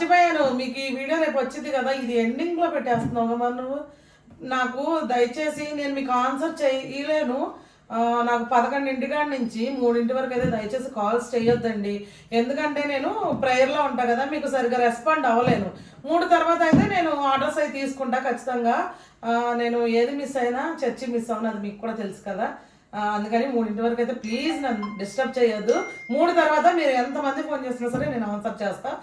మర్చిపోయాను. మీకు ఈ వీడియో రేపు వచ్చింది కదా ఇది ఎండింగ్లో పెట్టేస్తున్నావు మరి నువ్వు. నాకు దయచేసి నేను మీకు ఆన్సర్ చేయలేను. నాకు పదకొండింటి కాడ నుంచి మూడింటి వరకు అయితే దయచేసి కాల్స్ చేయొద్దండి. ఎందుకంటే నేను ప్రేయర్లో ఉంటా కదా మీకు సరిగ్గా రెస్పాండ్ అవ్వలేను. మూడు తర్వాత అయితే నేను ఆర్డర్స్ అయితే తీసుకుంటా ఖచ్చితంగా. నేను ఏది మిస్ అయినా చర్చి మిస్ అవును అది మీకు కూడా తెలుసు కదా. అందుకని మూడింటి వరకు అయితే ప్లీజ్ నన్ను డిస్టర్బ్ చేయొద్దు. మూడు తర్వాత మీరు ఎంతమంది ఫోన్ చేసినా సరే నేను ఆన్సర్ చేస్తాను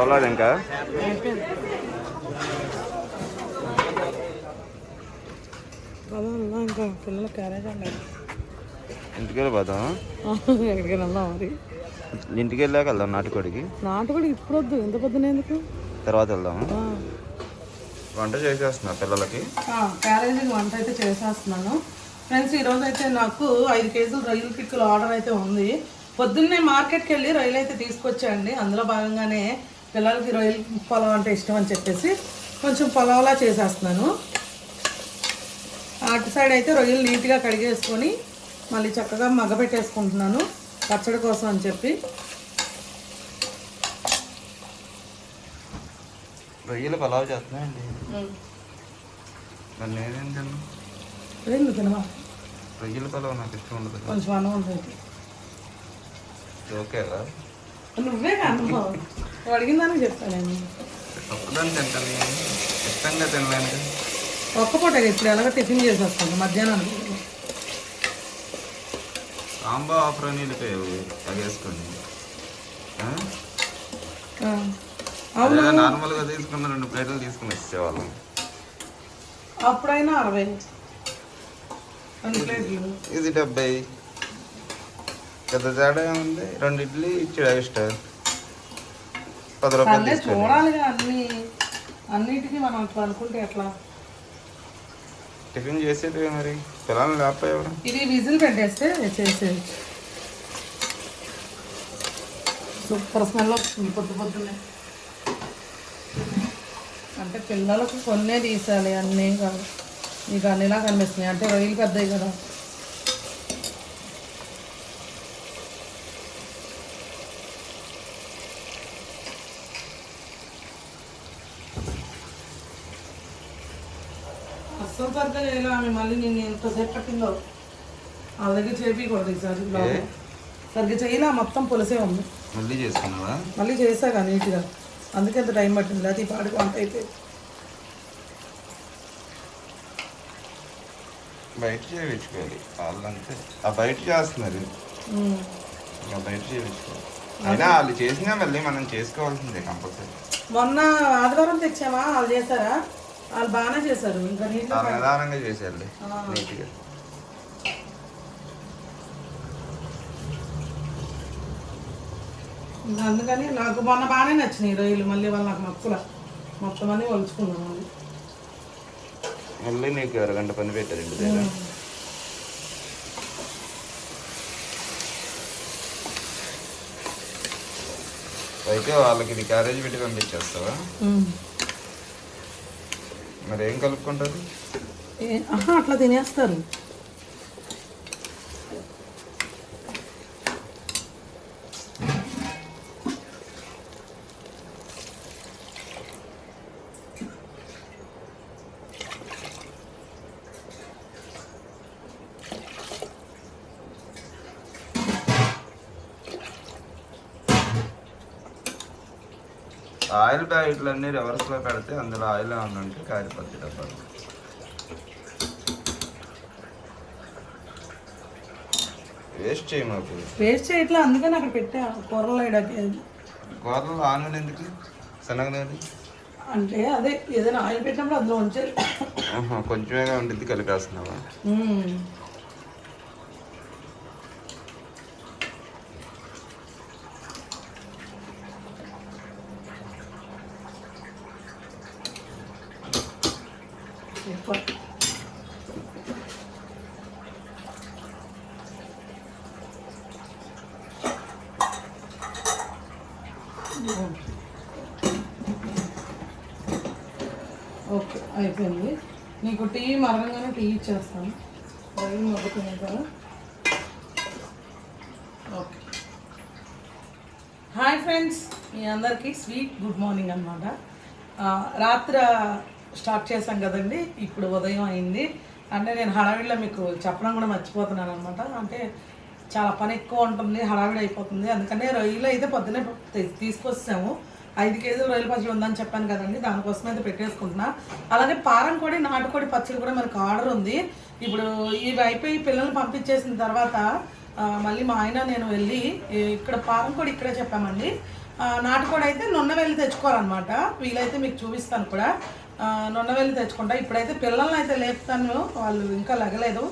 అవలేదు ఇంకా? ఇంకా? పిల్లల క్యారేజ్ అండి. ఇంటికి వెళ్ళిపోతాం ఎక్కడికి వెళ్దాం మరి? ఇంటికి వెళ్ళాక వెళ్దాం నాటుకోడికి. నాటుకోడి ఇప్పుడు వద్దు ఎంత పొద్దున ఎందుకు? తర్వాత వెళ్దాం వంట చేసేస్తున్నా పిల్లలకి. క్యారేజీకి వంట అయితే చేసేస్తున్నాను. ఫ్రెండ్స్ ఈరోజు అయితే నాకు ఐదు కేజీలు రొయ్యల పిక్కులు ఆర్డర్ అయితే ఉంది. పొద్దున్నే మార్కెట్కి వెళ్ళి రొయ్యలు అయితే తీసుకొచ్చాయండి అందులో భాగంగానే పిల్లలకి రొయ్యల పొలం అంటే ఇష్టం అని చెప్పేసి కొంచెం పొలంలా చేసేస్తున్నాను. అటు సైడ్ అయితే రొయ్యలు నీట్గా కడిగేసుకొని మళ్ళీ చక్కగా మగ్గబెట్టేసుకుంటున్నాను. పచ్చడి కోసం అని చెప్పి. రొయ్యలు పలావ్ చేస్తున్నాయండి. మరి నేనేం తిన్నా? రొయ్యలు తినవా రొయ్యల పలావ్ నాకు ఇష్టం ఉండదు. కొంచెం అన్నం ఉంటుంది నువ్వే కాదు? నువ్వు అడిగిన దానికి చెప్తాను నేను. ఒక్కదాన్ని తింటాను ఇష్టంగా తినలేను ఒక్క పూట ఇప్పుడు ఎలాగో టిఫిన్ చేసేస్తాను మధ్యాహ్నం. సాంబా ఆఫర్ అని వెళ్ళిపోయావు అది వేసుకొని నార్మల్గా తీసుకున్న రెండు ప్లేట్లు తీసుకుని వచ్చేవాళ్ళం. అప్పుడైనా అరవై. ఇది డెబ్బై. పెద్ద తేడా ఏముంది? రెండు ఇడ్లీ ఇచ్చాడు ఎక్స్ట్రా పది రూపాయలు చూడాలిగా అన్ని. అన్నిటికీ మనం అట్లా అనుకుంటే ఎట్లా? టిఫిన్ చేసేది మరి. పిల్లలు లేకపోయావు ఇది విజిల్ పెట్టేస్తే చేసేయచ్చు సూపర్ స్మెల్ వస్తుంది పొద్దు పొద్దున్నే. అంటే పిల్లలకు కొన్నే తీసాలి అన్నీ కాదు. మీకు అన్నిలా కనిపిస్తున్నాయి. అంటే రొయ్యలు పెద్దవి కదా. అస్సలు సరిగ్గా చేయలే ఆమె మళ్ళీ నేను ఎంతసేపు పట్టిందో. దగ్గర చేపించకూడదు ఈసారి? సరిగ్గా చేయలే మొత్తం పులసే ఉంది. మళ్ళీ చేసుకున్నావా? మళ్ళీ చేసాగా నీట్గా. అందుకే ఎంత టైం పట్టింది. అది పాడికి వంట అయితే బయట చేయించుకోవాలి వాళ్ళంతే. ఆ బయట చేస్తున్నారు. ఇంకా బయట చేయించుకోవాలి అయినా వాళ్ళు చేసినా మళ్ళీ మనం చేసుకోవాల్సిందే కంపల్సరీ. మొన్న ఆదివారం తెచ్చామా? వాళ్ళు చేశారా? వాళ్ళు బాగానే చేశారు. ఇంకా నిదానంగా ఆ. నీట్గా. ఇంకా అందుకని నాకు మొన్న బాగానే నచ్చినాయి రొయ్యలు. మళ్ళీ వాళ్ళు నాకు నచ్చల. మొత్తం అని ఒలుచుకున్నాం మళ్ళీ. మళ్ళీ నీకు అరగంట పని పెట్టారు ఇంటి దగ్గర. అయితే వాళ్ళకి ఇది క్యారేజ్ పెట్టి పంపించేస్తావా. మరి ఏం కలుపుకుంటారు? అట్లా తినేస్తారు. ఆయిల్ ప్యాకెట్లు అన్ని రివర్స్లో పెడితే అందులో ఆయిల్ ఏమన్నా ఉంటే కారిపోద్ది డబ్బాలు వేస్ట్ చేయి మాకు వేస్ట్ చేయట్లా అందుకని అక్కడ పెట్టా కూరలు వేయడానికి కూరలు ఆనూనె ఎందుకు? శనగ నూనె అంటే అదే ఏదైనా ఆయిల్ పెట్టినప్పుడు అందులో ఉంచే ఆహా, కొంచెమేగా ఉండిద్ది కలిపేస్తున్నావా ఉమ్. సూపర్ ఓకే అయిపోయింది. నీకు టీ మరగంగానే టీ ఇచ్చేస్తాను. రైలు మగ్గుతుంది కదా? ఓకే. హాయ్ ఫ్రెండ్స్ మీ అందరికీ స్వీట్ గుడ్ మార్నింగ్ అనమాట రాత్రి స్టార్ట్ చేశాం కదండి ఇప్పుడు ఉదయం అయింది. అంటే నేను హడావిడిలో మీకు చెప్పడం కూడా మర్చిపోతున్నాను అనమాట అంటే చాలా పని ఎక్కువ ఉంటుంది హడావిడి అయిపోతుంది. అందుకనే రొయ్యలు అయితే పొద్దునే తీసుకొస్తాము తీసుకొచ్చాము ఐదు కేజీలు రొయ్యల పచ్చడి ఉందని చెప్పాను కదండి దానికోసం అయితే పెట్టేసుకుంటున్నా. అలాగే పారం కోడి నాటుకోడి పచ్చడి కూడా మనకు ఆర్డర్ ఉంది. ఇప్పుడు ఇవి అయిపోయి పిల్లల్ని పంపించేసిన తర్వాత మళ్ళీ మా ఆయన నేను వెళ్ళి ఇక్కడ పారం ఇక్కడే చెప్పామండి. నాటుకోడి అయితే నున్న వెళ్ళి తెచ్చుకోవాలన్నమాట. వీలైతే మీకు చూపిస్తాను కూడా. నున్న వెళ్ళి తెచ్చుకుంటా. ఇప్పుడైతే పిల్లల్ని అయితే లేపుతాను. వాళ్ళు ఇంకా లగలేదు.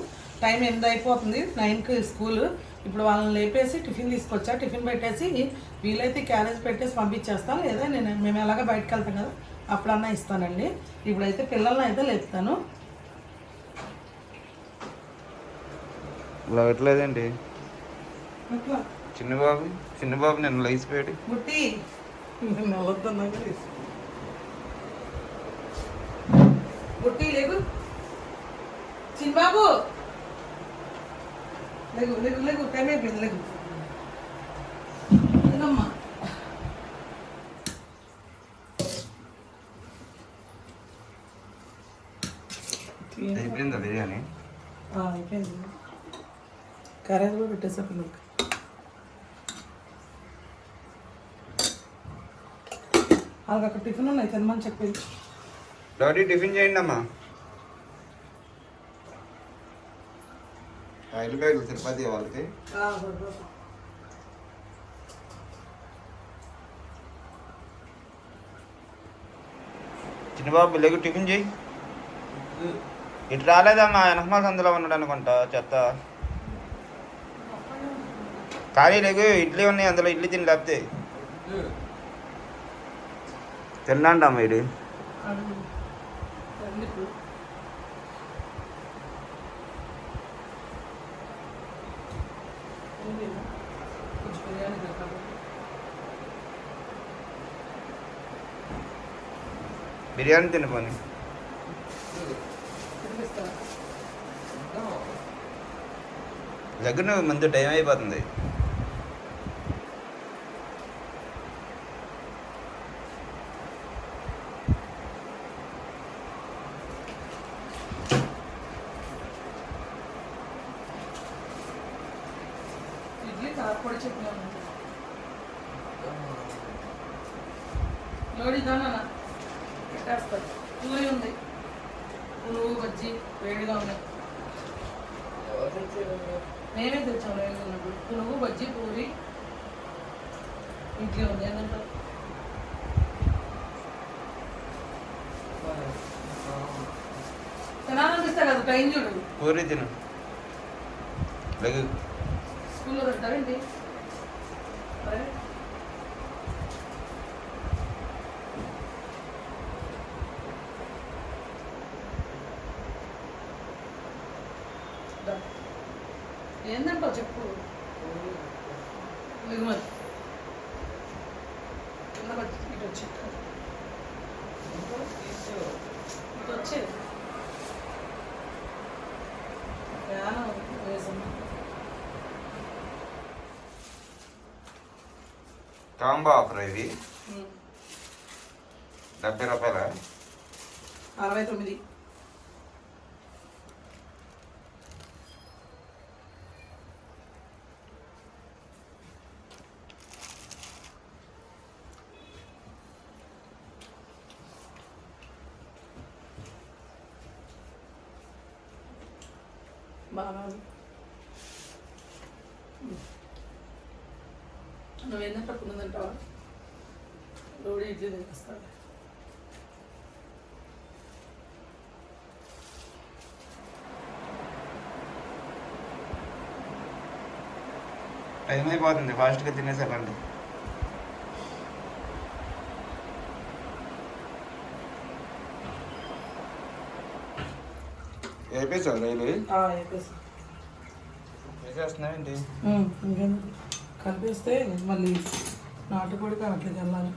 టైం ఎనిమిది అయిపోతుంది. నైన్కి స్కూల్. ఇప్పుడు వాళ్ళని లేపేసి టిఫిన్ తీసుకొచ్చా టిఫిన్ పెట్టేసి వీలైతే క్యారేజ్ పెట్టేసి పంపించేస్తాను లేదా నేను మేము ఎలాగ బయటకు వెళ్తాం కదా అప్పుడన్నా ఇస్తానండి. ఇప్పుడైతే పిల్లల్ని అయితే లేపుతాను. లేవట్లేదండి అట్లా చిన్నబాబు చిన్నబాబు నేను లేచిపోయాడు వద్దన్నా ముట్టి లేగు చిన్నబాబు! లేగు లేగు లేగు టైం అయిపోయింది లేదమ్మా. అయిపోయిందా బిర్యానీ? అయిపోయింది. కర్రీ కూడా పెట్టేసా పిల్లలకి. వాళ్ళకి అక్కడ టిఫిన్ ఉన్నాయి తినమని చెప్పింది. డాడీ టిఫిన్ చేయండి అమ్మా రైలు తిరుపతి వాళ్ళకి. చిన్నబాబు లేకు టిఫిన్ చేయి. ఇటు రాలేదమ్మా వెనకమాల సందులో ఉన్నాడు అనుకుంటా చెత్త. ఖాళీ లేకు ఇడ్లీ ఉన్నాయి అందులో ఇడ్లీ తిని లేకపోతే. తిన్నాండి అమ్మ బిర్యానీ తినిపోని దగ్గర ముందు టైం అయిపోతుంది ఇడ్లీ కారపొడి చెప్పినాను లోడి దానా పెట్టేస్తారు పూరి ఉంది పునుగు బజ్జి వేడిగా ఉన్నాయి మేమే తెచ్చాం వేడిగా ఉన్నప్పుడు పునుగు బజ్జి పూరి ఇడ్లీ ఉంది ఏంటంటారు తినాలనిపిస్తా కదా టైం చూడు పూరి తిను. లెగు. స్కూల్లో తింటారేంటి అరే దా. ఏందంటావు చెప్పు లేదు మరి కింద పడి ఇటు వచ్చి ఇటు వచ్చి ఫ్యాన్ వేసమ్మా కాంబో ఆఫర్ ఇది ఉమ్. డెబ్బై రూపాయల అరవై తొమ్మిది బాగా ఉంది. నువ్వేందంటే పట్టుకుని తింటావా? రోడి ఇడ్లీ తినేస్తావు? టైం అయిపోతుంది ఫాస్ట్గా తినేసేయాలండి వేపేసావు రైలు చెప్పేసి వేసేస్తున్నావేంటి ఇంకేంటి కలిపేస్తే మళ్ళీ నాటుకోడి కావట్లేదు వెళ్ళాలి.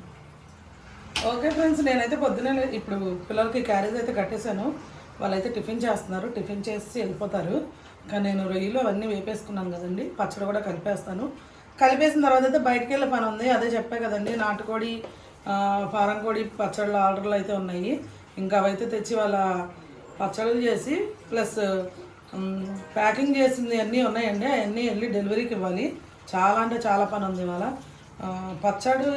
ఓకే ఫ్రెండ్స్ నేనైతే పొద్దునే లే- ఇప్పుడు పిల్లలకి క్యారేజ్ అయితే కట్టేశాను. వాళ్ళైతే టిఫిన్ చేస్తున్నారు. టిఫిన్ చేసి వెళ్ళిపోతారు. కానీ నేను రొయ్యలు అవన్నీ వేపేసుకున్నాను కదండి. పచ్చడి కూడా కలిపేస్తాను. కలిపేసిన తర్వాత అయితే బయటికి వెళ్ళే పని ఉంది. అదే చెప్పే కదండి నాటుకోడి ఆ, ఫారం కోడి పచ్చళ్ళ ఆర్డర్లు అయితే ఉన్నాయి. ఇంకా అవైతే తెచ్చి వాళ్ళ పచ్చళ్ళు చేసి ప్లస్ ప్యాకింగ్ చేసింది అన్నీ ఉన్నాయండి. అవన్నీ వెళ్ళి డెలివరీకి ఇవ్వాలి. చాలా అంటే చాలా పని ఉంది ఇవాళ. పచ్చడి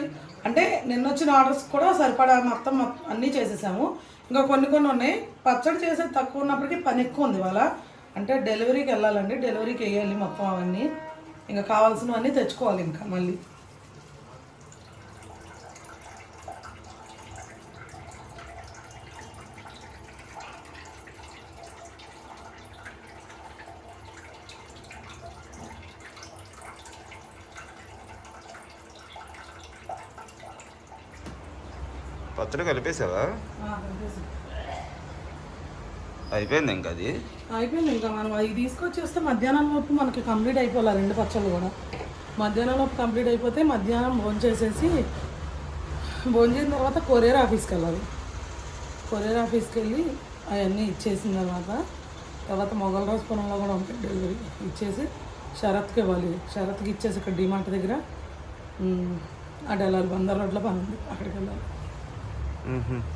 అంటే నిన్న వచ్చిన ఆర్డర్స్ కూడా సరిపడా మొత్తం మొత్తం అన్నీ చేసేసాము. ఇంకా కొన్ని కొన్ని ఉన్నాయి. పచ్చడి చేసేది తక్కువ ఉన్నప్పటికీ పని ఎక్కువ ఉంది ఇవాళ. అంటే డెలివరీకి వెళ్ళాలండి. డెలివరీకి వేయాలి మొత్తం అవన్నీ. ఇంకా కావాల్సినవన్నీ తెచ్చుకోవాలి ఇంకా మళ్ళీ. పచ్చడి కలిపేసావా? అయిపోయింది ఇంకా అది? అయిపోయింది ఇంకా మనం అవి తీసుకొచ్చేస్తే మధ్యాహ్నం లోపు మనకి కంప్లీట్ అయిపోవాలి రెండు పచ్చళ్ళు కూడా. మధ్యాహ్నం లోపు కంప్లీట్ అయిపోతే మధ్యాహ్నం భోజనం చేసేసి భోజనం చేసిన తర్వాత కొరియర్ ఆఫీస్కి వెళ్ళాలి. కొరియర్ ఆఫీస్కి వెళ్ళి అవన్నీ ఇచ్చేసిన తర్వాత తర్వాత మొగల రోజు పొలంలో కూడా ఉంటాయి డెలివరీ ఇచ్చేసి షరత్కి ఇవ్వాలి. షరత్కి ఇచ్చేసి ఇక్కడ డిమార్ట్ దగ్గర అటు వెళ్ళాలి బందర్ రోడ్లో పని ఉంది. అక్కడికి వెళ్ళాలి.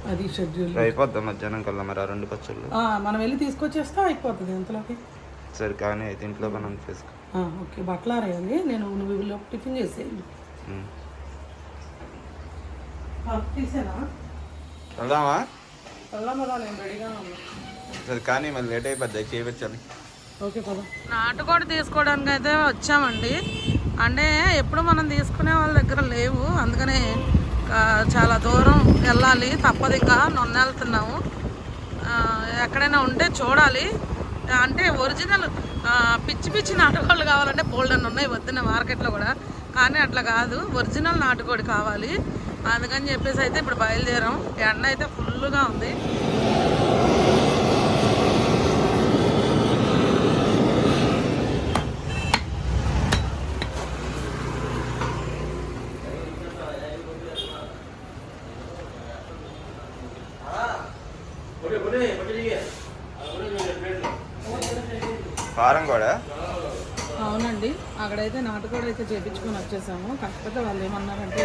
అది షెడ్యూల్ అయిపోద్దాం మధ్యాహ్నం కల్లా మరి ఆ రెండు పచ్చళ్ళు? ఆ, మనం వెళ్ళి తీసుకొచ్చేస్తే అయిపోతుంది ఎంతలోకి సరే కానీ అయితే ఇంట్లో పని చేసుకో. ఆ, ఓకే బట్టలు ఆరేయాలి నేను నువ్వు టిఫిన్ చేసేయండి. తీసేనా? వెళ్దామా? వెళ్దాం కదా నేను రెడీగా ఉన్నా. సరే కానీ మళ్ళీ లేట్ అయిపోద్ది చేయించాలి ఓకే పద. నాటుకోడి తీసుకోవడానికి అయితే వచ్చామండి. అంటే ఎప్పుడు మనం తీసుకునే వాళ్ళ దగ్గర లేవు. అందుకనే చాలా దూరం వెళ్ళాలి తప్పదు ఇంకా. నొన్న వెళ్తున్నాము ఎక్కడైనా ఉంటే చూడాలి. అంటే ఒరిజినల్ పిచ్చి పిచ్చి నాటుకోళ్ళు కావాలంటే బోల్డ్ అని ఉన్నాయి వద్దున్న మార్కెట్లో కూడా. కానీ అట్లా కాదు ఒరిజినల్ నాటుకోడి కావాలి. అందుకని చెప్పేసి అయితే ఇప్పుడు బయలుదేరాం. ఎండ అయితే ఫుల్గా ఉంది. ఫారం కూడా? అవునండి. అక్కడైతే నాటుకోడి అయితే చేపించుకొని వచ్చేసాము. కాకపోతే వాళ్ళు ఏమన్నారంటే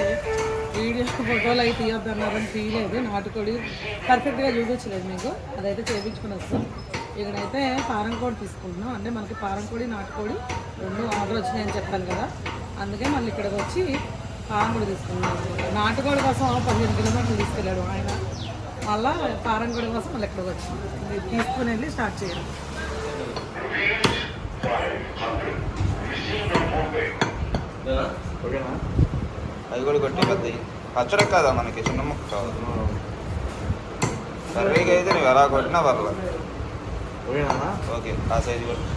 వీడియో ఫోటోలు అయితే తీయొద్దు అన్నారని తీయలేదు. నాటుకోడి పర్ఫెక్ట్గా చూపించలేదు మీకు. అదైతే చేపించుకొని వస్తాం ఇక్కడైతే పారం కోడి తీసుకుంటున్నాం. అంటే మనకి పారంకోడి నాటుకోడి రెండు ఆర్డర్ వచ్చినాయని చెప్పాను కదా. అందుకే మళ్ళీ ఇక్కడికి వచ్చి పారం కోడి తీసుకున్నాం. నాటుకోడి కోసం పదిహేను కిలోమీటర్లు తీసుకెళ్ళాడు ఆయన. మళ్ళీ పారం కోడి కోసం మళ్ళీ ఇక్కడికి వచ్చి తీసుకుని వెళ్ళి స్టార్ట్ చేయాలి. ఓకేనా? అవి కూడా కొట్టి పెద్దవి పచ్చడి కాదా మనకి? చిన్న ముక్క కాదు. కర్రీకి అయితే నువ్వు ఎలా కొట్టినా పర్లేదు ఓకేనా? ఓకే ఆ సైజు కొట్టు.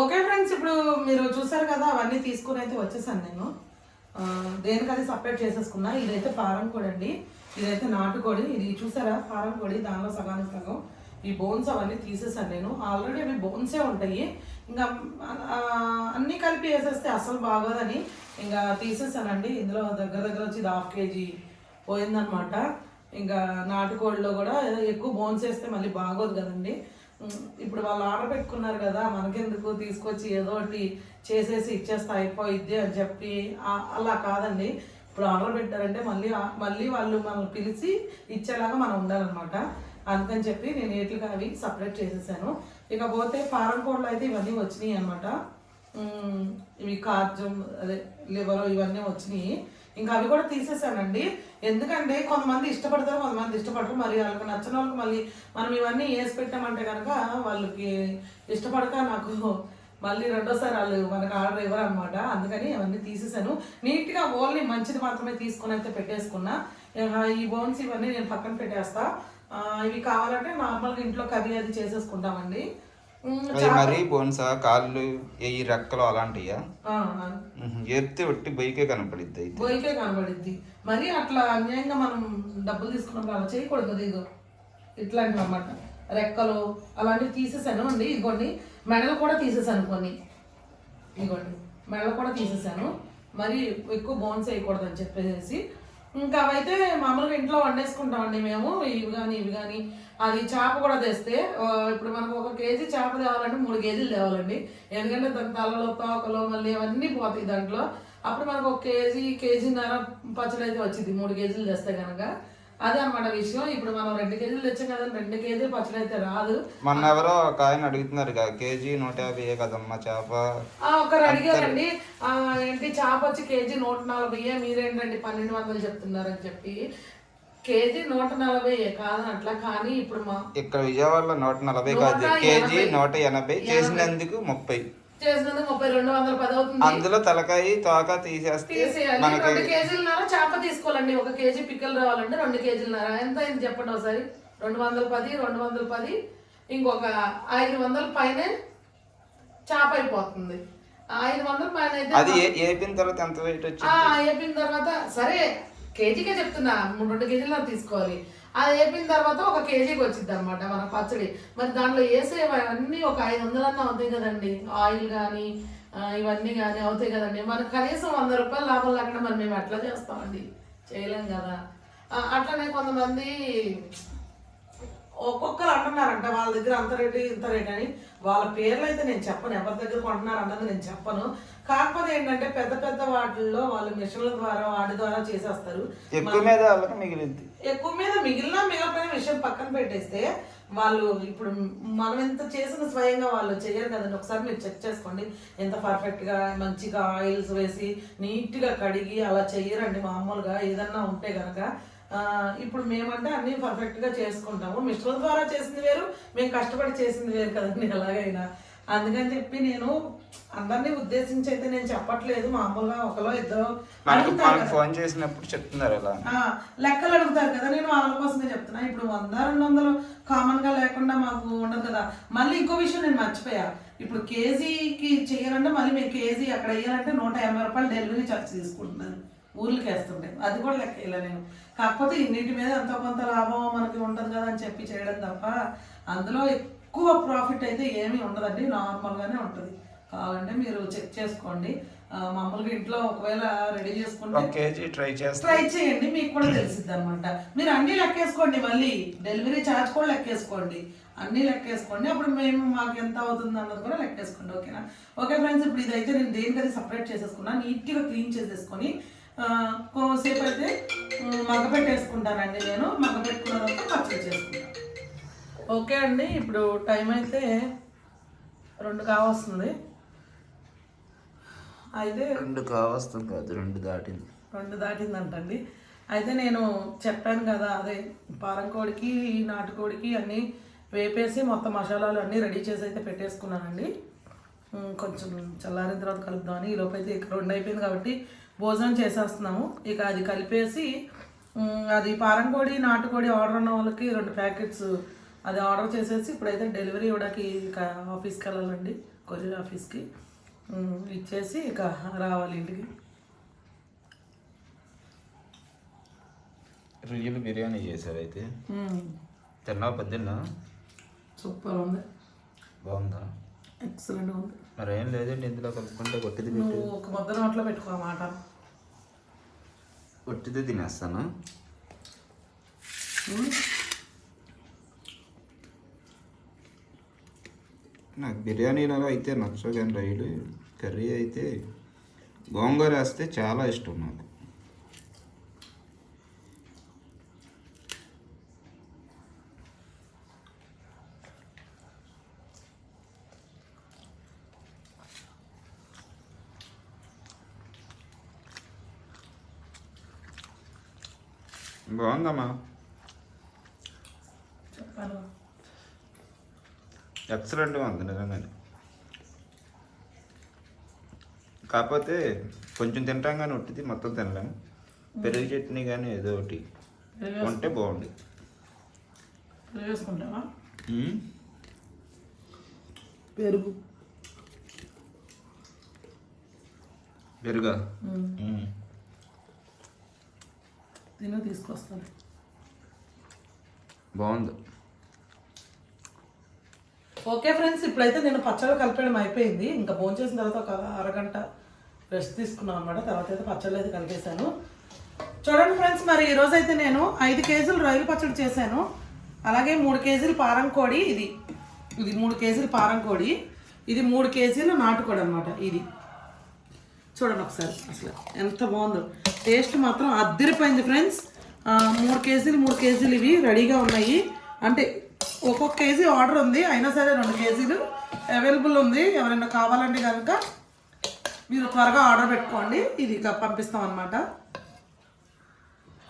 ఓకే ఫ్రెండ్స్ ఇప్పుడు మీరు చూసారు కదా అవన్నీ తీసుకుని అయితే వచ్చేసాను నేను. దేనికది సపరేట్ చేసేసుకున్నా. ఇదైతే ఫారం కోడి అండి ఇదైతే నాటుకోడి. ఇది చూసారా? ఫారం కోడి దానిలో సగానికి సగం. ఈ బోన్స్ అవన్నీ తీసేసాను నేను. ఆల్రెడీ అవి బోన్సే ఉంటాయి. ఇంకా అన్నీ కలిపి వేసేస్తే అసలు బాగోదని ఇంకా తీసేసానండి ఇందులో దగ్గర దగ్గర వచ్చి ఇది హాఫ్ కేజీ పోయిందనమాట ఇంకా నాటుకోడిలో కూడా ఎక్కువ బోన్స్ వేస్తే మళ్ళీ బాగోదు కదండి. ఇప్పుడు వాళ్ళు ఆర్డర్ పెట్టుకున్నారు కదా మనకెందుకు తీసుకొచ్చి ఏదో ఒకటి చేసేసి ఇచ్చేస్తే అయిపోయిద్ది అని చెప్పి అలా కాదండి. ఇప్పుడు ఆర్డర్ పెట్టారంటే మళ్ళీ మళ్ళీ వాళ్ళు మనల్ని పిలిచి ఇచ్చేలాగా మనం ఉండాలన్నమాట. అందుకని చెప్పి నేను ఏట్లుగా అవి సపరేట్ చేసేసాను. ఇకపోతే ఫారం కోడ్లు అయితే ఇవన్నీ వచ్చినాయి అనమాట ఇవి కార్జం అదే లివర్ ఇవన్నీ వచ్చినాయి. ఇంకా అవి కూడా తీసేసానండి. ఎందుకంటే కొంతమంది ఇష్టపడతారు కొంతమంది ఇష్టపడరు. మరి వాళ్ళకి నచ్చిన వాళ్ళకి మళ్ళీ మనం ఇవన్నీ వేసి పెట్టామంటే కనుక వాళ్ళకి ఇష్టపడక నాకు మళ్ళీ రెండోసారి వాళ్ళు మనకు ఆర్డర్ ఇవ్వరు అనమాట అందుకని అవన్నీ తీసేసాను. నీట్గా ఓన్లీ మంచిది మాత్రమే తీసుకొని అయితే పెట్టేసుకున్నా. ఈ బోన్స్ ఇవన్నీ నేను పక్కన పెట్టేస్తా. ఇవి కావాలంటే నార్మల్గా ఇంట్లో కర్రీ అది చేసేసుకుంటామండి. అవి మరీ బోన్సా కాళ్ళు ఈ రెక్కలు ఆ. ఎత్తి ఒట్టి బొయ్యికే కనపడిద్ది అయితే. బోయికే కనబడిద్ది మరి అట్లా అన్యాయంగా మనం డబ్బులు తీసుకున్నప్పుడు అలా చేయకూడదు ఇదిగో ఇట్లాంటివి అన్నమాట రెక్కలు అలాంటివి తీసేసాను అండి ఇదిగోండి. మెడలు కూడా తీసేసాను కొన్ని. ఇదిగోండి మెడలు కూడా తీసేసాను. మరి ఎక్కువ బోన్స్ వేయకూడదు అని చెప్పేసి ఇంకా అవైతే మామూలుగా ఇంట్లో వండేసుకుంటామండి మేము. ఇవి కానీ ఇవి కానీ అది చేప కూడా తెస్తే ఇప్పుడు మనకు ఒక కేజీ చేప తేవాలంటే మూడు కేజీలు తేవాలండి. ఎందుకంటే దాని తలలో తోకలో మళ్ళీ అవన్నీ పోతాయి దాంట్లో. అప్పుడు మనకు ఒక కేజీ కేజీన్నర పచ్చడి అయితే వచ్చింది మూడు కేజీలు తెస్తే కనుక అదే అన్నమాట విషయం. ఇప్పుడు మనం రెండు కేజీలు తెచ్చాం కదా రెండు కేజీలు పచ్చడి అయితే రాదు. మొన్న ఎవరో ఒక ఆయన అడుగుతున్నారు కదా కేజీ నూట యాభై కదమ్మా చేప? ఒకరు అడిగారండి. ఏంటి చేప వచ్చి కేజీ నూట నలభై మీరేంటండి పన్నెండు వందలు చెప్తున్నారని చెప్పి. కేజీ నూట నలభై కాదని అట్లా కానీ ఇప్పుడు మా ఇక్కడ విజయవాడలో నూట నలభై కాదు కేజీ. నూట ఎనభై. చేసినందుకు ముప్పై. చేసినందుకు ముప్పై రెండు వందల పది అవుతుంది. అందులో తలకాయ తోక తీసేస్తే తీసేయాలి. మనకి రెండు కేజీలన్నర చేప తీసుకోవాలండి. ఒక కేజీ పిక్కలు రావాలంటే రెండు కేజీలన్నర. ఎంత అయింది చెప్పండి ఒకసారి? రెండు వందల పది రెండు వందల పది. ఇంకొక ఐదు వందల పైనే చేప అయిపోతుంది. ఐదు వందల పైన అయితే అది ఏ- వేపిన తర్వాత ఎంత వెయిట్ వచ్చింది? ఆ అయిపోయిన తర్వాత సరే కేజీకే చెప్తున్నా. మూడు రెండు కేజీలు నాకు తీసుకోవాలి. అది వేపిన తర్వాత ఒక కేజీకి వచ్చింది అనమాట మన పచ్చడి. మరి దాంట్లో వేసే అన్నీ ఒక ఐదు వందలన్నా అవుతాయి కదండి. ఆయిల్ కానీ ఇవన్నీ కానీ అవుతాయి కదండి. మనకు కనీసం వంద రూపాయలు లాభం లేకుండా మరి మేము ఎట్లా చేస్తామండి? చేయలేం కదా. అట్లనే కొంతమంది ఒక్కొక్కరు అంటున్నారంట వాళ్ళ దగ్గర అంత రేటు ఇంత రేట్ అని. వాళ్ళ పేర్లు అయితే నేను చెప్పను ఎవరి దగ్గర కొంటున్నారు అన్నది నేను చెప్పను. కాకపోతే ఏంటంటే పెద్ద పెద్ద వాటిల్లో వాళ్ళు మిషన్ల ద్వారా వాటి ద్వారా చేసేస్తారు. ఎక్కువ మీద వాళ్ళకి మిగిలింది. ఎక్కువ మీద మిగిలిన మిగిలిపోయిన విషయం పక్కన పెట్టేస్తే వాళ్ళు ఇప్పుడు మనం ఎంత చేసిన స్వయంగా వాళ్ళు చేయరు కదండి. ఒకసారి మీరు చెక్ చేసుకోండి. ఎంత పర్ఫెక్ట్గా మంచిగా ఆయిల్స్ వేసి నీట్గా కడిగి అలా చెయ్యరండి మామూలుగా. ఏదన్నా ఉంటే కనుక ఇప్పుడు మేమంటే అన్ని పర్ఫెక్ట్గా చేసుకుంటాము. మిషన్ల ద్వారా చేసింది వేరు మేము కష్టపడి చేసింది వేరు కదండి. ఎలాగైనా అందుకని చెప్పి నేను అందరినీ ఉద్దేశించి అయితే నేను చెప్పట్లేదు. మామూలుగా ఒకలో ఇద్దరు. ఫోన్ చేసినప్పుడు చెప్తున్నారు ఆ, లెక్కలు అడుగుతారు కదా. నేను వాళ్ళ కోసమే చెప్తున్నా. ఇప్పుడు వంద రెండు వందలు కామన్గా లేకుండా మాకు ఉండదు కదా. మళ్ళీ ఇంకో విషయం నేను మర్చిపోయా. ఇప్పుడు కేజీకి చేయాలంటే మళ్ళీ మేము కేజీ అక్కడ వేయాలంటే నూట ఎనభై రూపాయలు డెలివరీ ఛార్జ్ తీసుకుంటున్నాను ఊర్లకి వేస్తుంటే. అది కూడా లెక్క వేయలే నేను. కాకపోతే ఇన్నిటి మీద ఎంతో కొంత లాభం మనకి ఉంటుంది కదా అని చెప్పి చేయడం తప్ప అందులో ఎక్కువ ప్రాఫిట్ అయితే ఏమీ ఉండదండి నార్మల్గానే ఉంటుంది. కావాలంటే మీరు చెక్ చేసుకోండి. మామూలుగా ఇంట్లో ఒకవేళ రెడీ చేసుకుంటే ట్రై ట్రై చేయండి మీకు కూడా తెలిసిద్ది అనమాట మీరు అన్ని లెక్కేసుకోండి మళ్ళీ. డెలివరీ ఛార్జ్ కూడా లెక్కేసుకోండి. అన్ని లెక్కేసుకోండి. అప్పుడు మేము మాకు ఎంత అవుతుంది అన్నది కూడా లెక్కేసుకోండి ఓకేనా? ఓకే ఫ్రెండ్స్ ఇప్పుడు ఇదైతే నేను దేనికది సపరేట్ చేసేసుకున్నా నీట్గా క్లీన్ చేసేసుకొని కొంతసేపు అయితే మగ్గ పెట్టేసుకుంటానండి నేను. మగ్గ పెట్టుకున్న తర్వాత పచ్చడి చేసుకుంటాను. ఓకే అండి ఇప్పుడు టైం అయితే రెండు కావస్తుంది. అయితే రెండు కావస్తుంది కాదు రెండు దాటింది. రెండు దాటిందంటండి. అయితే నేను చెప్పాను కదా అదే పారం కోడికి నాటుకోడికి అన్నీ వేపేసి మొత్తం మసాలాలు అన్నీ రెడీ చేసి అయితే పెట్టేసుకున్నానండి. కొంచెం చల్లారిన తర్వాత కలుపుదామని ఈ లోపు అయితే ఇక రెండు అయిపోయింది కాబట్టి భోజనం చేసేస్తున్నాము. ఇక అది కలిపేసి అది పారం కోడి నాటుకోడి ఆర్డర్ ఉన్న వాళ్ళకి రెండు ప్యాకెట్స్ అది ఆర్డర్ చేసేసి ఇప్పుడైతే డెలివరీ ఇవ్వడానికి ఇక ఆఫీస్కి వెళ్ళాలండి కొరియర్ ఆఫీస్కి. ఇచ్చేసి ఇక రావాలి ఇంటికి. రొయ్యలు బిర్యానీ చేసావు అయితే. మ్మ్. తిన్నావు పొద్దున్న? సూపర్ ఉంది. బాగుందా? ఎక్సలెంట్ ఉంది. మరి ఏం లేదండి ఇందులో కలుపుకుంటే కొట్టిది పెట్టు నువ్వు ఒక ముద్ద నోట్లో పెట్టుకో ఆ మాట. కొట్టిది తినేస్తాను? నాకు బిర్యానీలలో అయితే నచ్చవు కానీ రైలు కర్రీ అయితే గోంగూర వేస్తే చాలా ఇష్టం నాకు. బాగుందమ్మా చెప్పాను ఎక్సలెంట్గా ఉంది నిజంగానే. కాకపోతే కొంచెం తింటాం కానీ ఉట్టిది మొత్తం తినలేము పెరుగు చట్నీ కానీ ఏదో ఒకటి ఉంటే బాగుంది పెరుగు. పెరుగు. తిను తీసుకొస్తాను. బాగుంది. ఓకే ఫ్రెండ్స్ ఇప్పుడైతే నేను పచ్చళ్ళు కలిపేయడం అయిపోయింది. ఇంకా భోజనం చేసిన తర్వాత ఒక అరగంట రెస్ట్ తీసుకున్నాను అనమాట తర్వాత అయితే పచ్చళ్ళు అయితే కలిపేశాను. చూడండి ఫ్రెండ్స్ మరి ఈరోజు అయితే నేను ఐదు కేజీలు రొయ్యల పచ్చడి చేశాను. అలాగే మూడు కేజీలు పారం కోడి ఇది. ఇది మూడు కేజీలు పారం కోడి. ఇది మూడు కేజీలు నాటుకోడి అనమాట ఇది. చూడండి ఒకసారి అసలు ఎంత బాగుందో. టేస్ట్ మాత్రం అద్దరిపోయింది ఫ్రెండ్స్. మూడు కేజీలు మూడు కేజీలు ఇవి రెడీగా ఉన్నాయి. అంటే ఒక్కొక్క కేజీ ఆర్డర్ ఉంది. అయినా సరే రెండు కేజీలు అవైలబుల్ ఉంది. ఎవరైనా కావాలంటే కనుక మీరు త్వరగా ఆర్డర్ పెట్టుకోండి. ఇది ఇక పంపిస్తాం అనమాట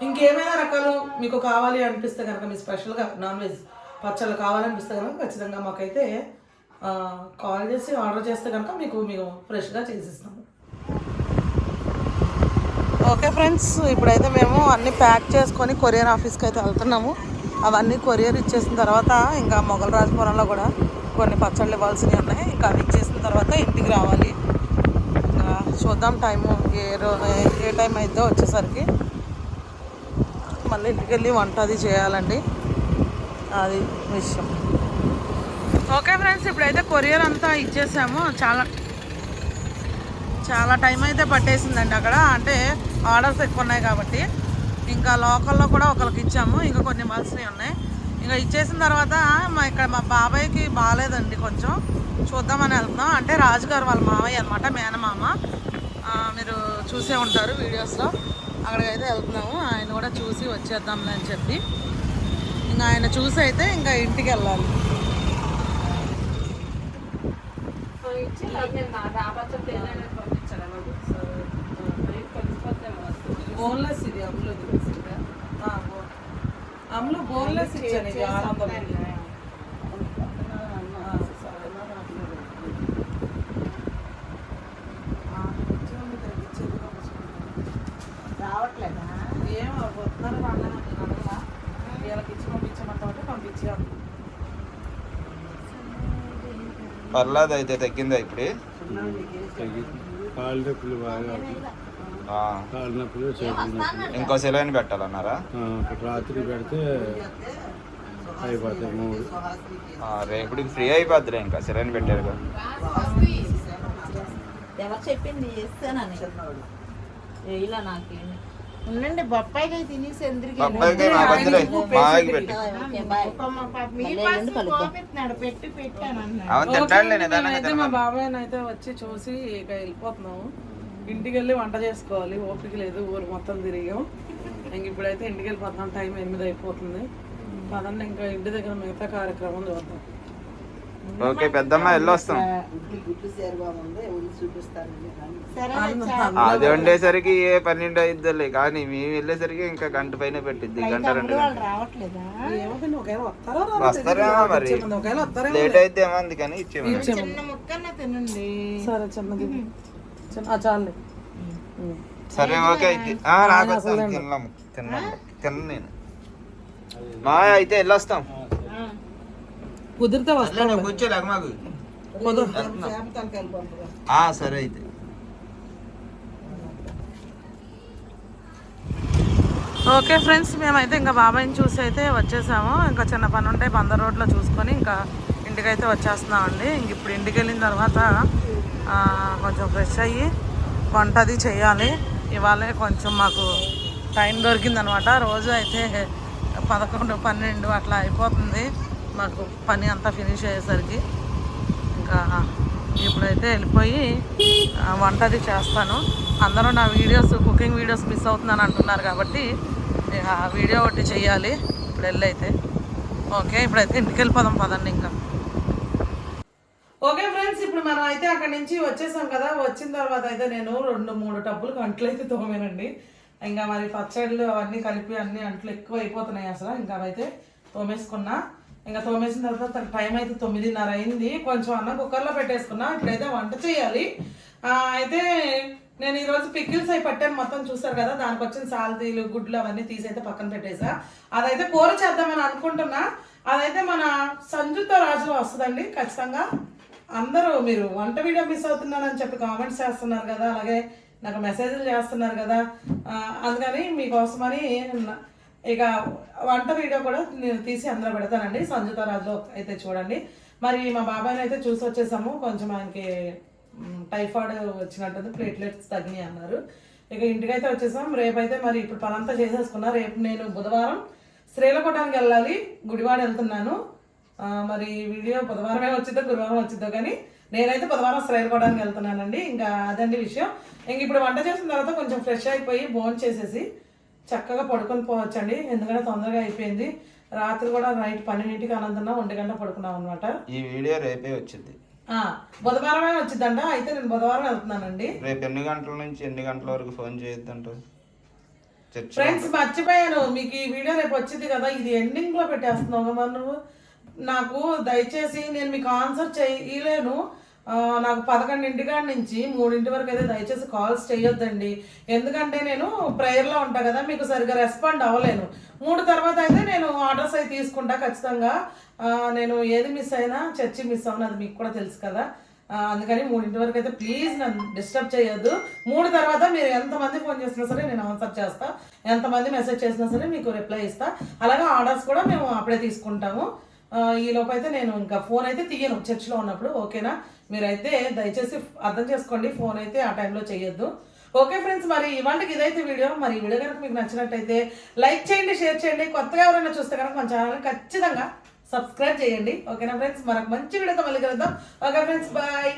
ఇంకేమైనా రకాలు మీకు కావాలి అనిపిస్తే కనుక మీ స్పెషల్గా నాన్ వెజ్ పచ్చళ్ళు కావాలనిపిస్తే కనుక ఖచ్చితంగా మాకైతే కాల్ చేసి ఆర్డర్ చేస్తే కనుక మీకు మేము ఫ్రెష్గా చేసిస్తాము. ఓకే ఫ్రెండ్స్ ఇప్పుడైతే మేము అన్నీ ప్యాక్ చేసుకొని కొరియర్ ఆఫీస్కి అయితే వెళ్తున్నాము. అవన్నీ కొరియర్ ఇచ్చేసిన తర్వాత ఇంకా మొఘల్ రాజపురంలో కూడా కొన్ని పచ్చళ్ళు ఇవ్వాల్సినవి ఉన్నాయి. ఇంకా అవి ఇచ్చేసిన తర్వాత ఇంటికి రావాలి. ఇంకా చూద్దాం టైము. ఏ ఏ టైం అయిద్దో వచ్చేసరికి. మళ్ళీ ఇంటికి వెళ్ళి వంట అది చేయాలండి. అది విషయం. ఓకే ఫ్రెండ్స్ ఇప్పుడైతే కొరియర్ అంతా ఇచ్చేసాము. చాలా చాలా టైం అయితే పట్టేసిందండి అక్కడ. అంటే ఆర్డర్స్ ఎక్కువ ఉన్నాయి కాబట్టి. ఇంకా లోకల్లో కూడా ఒకరికి ఇచ్చాము ఇంకా కొన్ని మల్సినవి ఉన్నాయి. ఇంకా ఇచ్చేసిన తర్వాత మా ఇక్కడ మా బాబాయ్కి బాగాలేదండి కొంచెం. చూద్దామని వెళ్తున్నాం. అంటే రాజుగారు వాళ్ళ మావయ్య అనమాట మేనమామ. మీరు చూసే ఉంటారు వీడియోస్లో. అక్కడికైతే వెళ్తున్నాము. ఆయన కూడా చూసి వచ్చేద్దాంలే అని చెప్పి. ఇంకా ఆయన చూసి అయితే ఇంకా ఇంటికి వెళ్ళాలి. బోన్లెస్ ఇది అమ్ములు అమ్ములు బోన్లెస్ ఇచ్చాను ఇది రావట్లేదా? ఏం వస్తున్నారు వీళ్ళకి ఇచ్చి పంపించమంటే పంపించాము పర్లేదు అయితే తగ్గిందా ఇప్పుడు? కాళ్ళ బాగా చేతుల ఇంకో సెలైన్ పెట్టాలన్నారా? రాత్రి పెడితే అయిపోతాయి మూడు. ఆ, రేపటికి ఫ్రీ అయిపోద్దిలే ఇంకా సెలైన్ పెట్టారు కదా. ఎవరు చెప్పింది? చేస్తానని. ఇలా నాకు. ఉండండి తినేసి మా. బాబాయ్ అయితే వచ్చి చూసి ఇక వెళ్ళిపోతున్నాము. ఇంటికి వెళ్ళి వంట చేసుకోవాలి. ఓపిక లేదు. ఊరు మొత్తం తిరిగాం. ఇంక ఇప్పుడైతే ఇంటికి వెళ్ళిపోతున్నాం టైం ఎనిమిది అయిపోతుంది. పదండి ఇంకా ఇంటి దగ్గర మిగతా కార్యక్రమం చూద్దాం. ఓకే పెద్దమ్మ వెళ్ళొస్తాం. సరే అది వండేసరికి ఏ పన్నెండు అయిద్దిలే కానీ మేము వెళ్ళేసరికి ఇంకా గంట పైన పెట్టిద్ది. గంట రెండు కానీ వస్తారో. మరి. లేట్ అయితే ఏమో అందుకని ఇచ్చేమని చిన్న ముక్కన్న తినండి. సరే చిన్నది. ఉం. సరే ఓకే అయితే నాకు వస్తాను. తిన్నాము తిన్నాము. తిన్న నేను. మా అయితే వెళ్ళొస్తాం. కుదిరితే వస్తాం. అట్లనే కూర్చోలేక మాకు. ఆ, సరే అయితే. ఓకే ఫ్రెండ్స్ మేమైతే ఇంకా బాబాయ్ని చూసి అయితే వచ్చేసాము. ఇంకా చిన్న పని ఉంటే బందర్ రోడ్లో చూసుకొని ఇంకా ఇంటికైతే వచ్చేస్తున్నామండి. ఇంక ఇప్పుడు ఇంటికి వెళ్ళిన తర్వాత కొంచెం ఫ్రెష్ అయ్యి వంట అది చేయాలి. ఇవాళే కొంచెం మాకు టైం దొరికిందనమాట. రోజు అయితే పదకొండు పన్నెండు అట్లా అయిపోతుంది. మాకు పని అంతా ఫినిష్ అయ్యేసరికి. ఇంకా ఇప్పుడైతే వెళ్ళిపోయి వంట అది చేస్తాను. అందరూ నా వీడియోస్ కుకింగ్ వీడియోస్ మిస్ అవుతున్నాను అంటున్నారు కాబట్టి వీడియో ఒకటి చేయాలి ఇప్పుడు వెళ్ళైతే ఓకే ఇప్పుడైతే ఇంటికి వెళ్ళిపోదాం పదండి ఇంకా. ఓకే ఫ్రెండ్స్ ఇప్పుడు మనం అయితే అక్కడ నుంచి వచ్చేసాం కదా. వచ్చిన తర్వాత అయితే నేను రెండు మూడు టబ్బులు అంట్లు అయితే తోమానండి. ఇంకా మరి పచ్చళ్ళు అవన్నీ కలిపి అన్ని అంట్లు ఎక్కువ అయిపోతున్నాయి అసలు. ఇంకా అవైతే తోమేసుకున్నా. ఇంకా తోమేసిన తర్వాత టైం అయితే తొమ్మిదిన్నర అయింది. కొంచెం అన్న కుక్కర్లో పెట్టేసుకున్నా. ఇప్పుడైతే వంట చేయాలి. అయితే నేను ఈరోజు పిక్కిల్స్ అయి పట్టాను మొత్తం చూసారు కదా. దానికి వచ్చిన సాల్తీలు గుడ్లు అవన్నీ తీసి అయితే పక్కన పెట్టేసా. అదైతే కూర చేద్దామని అనుకుంటున్నా. అదైతే మన సంజుతో రాజులో వస్తుందండి ఖచ్చితంగా. అందరూ మీరు వంట వీడియో మిస్ అవుతున్నారని చెప్పి కామెంట్స్ చేస్తున్నారు కదా అలాగే నాకు మెసేజ్లు చేస్తున్నారు కదా అందుకని మీకోసమని ఇక వంట వీడియో కూడా నేను తీసి అందులో పెడతానండి. సంజుతారాజులో అయితే చూడండి. మరి మా బాబాయ్ని అయితే చూసి వచ్చేసాము. కొంచెం ఆయనకి టైఫాయిడ్ వచ్చినట్టుంది ప్లేట్లెట్స్ తగ్గినాయి అన్నారు. ఇక ఇంటికైతే వచ్చేసాం. రేపైతే మరి ఇప్పుడు పనంతా చేసేసుకున్నా. రేపు నేను బుధవారం శ్రీలకోటానికి వెళ్ళాలి. గుడివాడ వెళ్తున్నాను. మరి ఈ వీడియో బుధవారమే వచ్చిద్దో గురువారం వచ్చిద్దో కానీ నేనైతే బుధవారం శ్రీలకోటానికి వెళ్తున్నానండి. ఇంకా అదండి విషయం. ఇంక ఇప్పుడు వంట చేసిన తర్వాత కొంచెం ఫ్రెష్ అయిపోయి భోజనం చేసేసి చక్కగా పడుకొని పోవచ్చండి. ఎందుకంటే తొందరగా అయిపోయింది. రాత్రి కూడా నైట్ పన్నెండింటికి అనంతన్నా ఒంటి గంట పడుకున్నాం అనమాట ఈ వీడియో రేపే వచ్చింది. బుధవారమే వచ్చిందంట. అయితే నేను బుధవారం వెళ్తున్నానండి. రేపు ఎన్ని గంటల నుంచి ఎన్ని గంటల వరకు ఫోన్ చేయొద్దంట? ఫ్రెండ్స్ మర్చిపోయాను. మీకు ఈ వీడియో రేపు వచ్చింది కదా. ఇది ఎండింగ్లో పెట్టేస్తున్నావు కదా నువ్వు? నాకు దయచేసి నేను మీకు ఆన్సర్ చేయలేను. నాకు పదకొండింటి కాడి నుంచి మూడింటి వరకు అయితే దయచేసి కాల్స్ చేయొద్దండి. ఎందుకంటే నేను ప్రేయర్లో ఉంటా కదా మీకు సరిగ్గా రెస్పాండ్ అవ్వలేను. మూడు తర్వాత అయితే నేను ఆర్డర్స్ అయితే తీసుకుంటా ఖచ్చితంగా. నేను ఏది మిస్ అయినా చర్చి మిస్ అవ్వను అది మీకు కూడా తెలుసు కదా. అందుకని మూడింటి వరకు అయితే ప్లీజ్ నన్ను డిస్టర్బ్ చేయొద్దు. మూడు తర్వాత మీరు ఎంతమంది ఫోన్ చేసినా సరే నేను ఆన్సర్ చేస్తా. ఎంతమంది మెసేజ్ చేసినా సరే మీకు రిప్లై ఇస్తా. అలాగే ఆర్డర్స్ కూడా మేము అప్పుడే తీసుకుంటాము. ఈ లోపైతే అయితే నేను ఇంకా ఫోన్ అయితే తీయను చర్చిలో ఉన్నప్పుడు ఓకేనా? మీరైతే దయచేసి అర్థం చేసుకోండి ఫోన్ అయితే ఆ టైంలో చేయొద్దు. ఓకే ఫ్రెండ్స్ మరి ఇవాళకి ఇదైతే వీడియో. మరి ఈ వీడియో కనుక మీకు నచ్చినట్టయితే లైక్ చేయండి షేర్ చేయండి. కొత్తగా ఎవరైనా చూస్తే కనుక మన ఛానల్ ఖచ్చితంగా సబ్స్క్రైబ్ చేయండి. ఓకేనా ఫ్రెండ్స్ మనకు మంచి వీడియోతో మళ్ళీ కలుద్దాం. Okay friends bye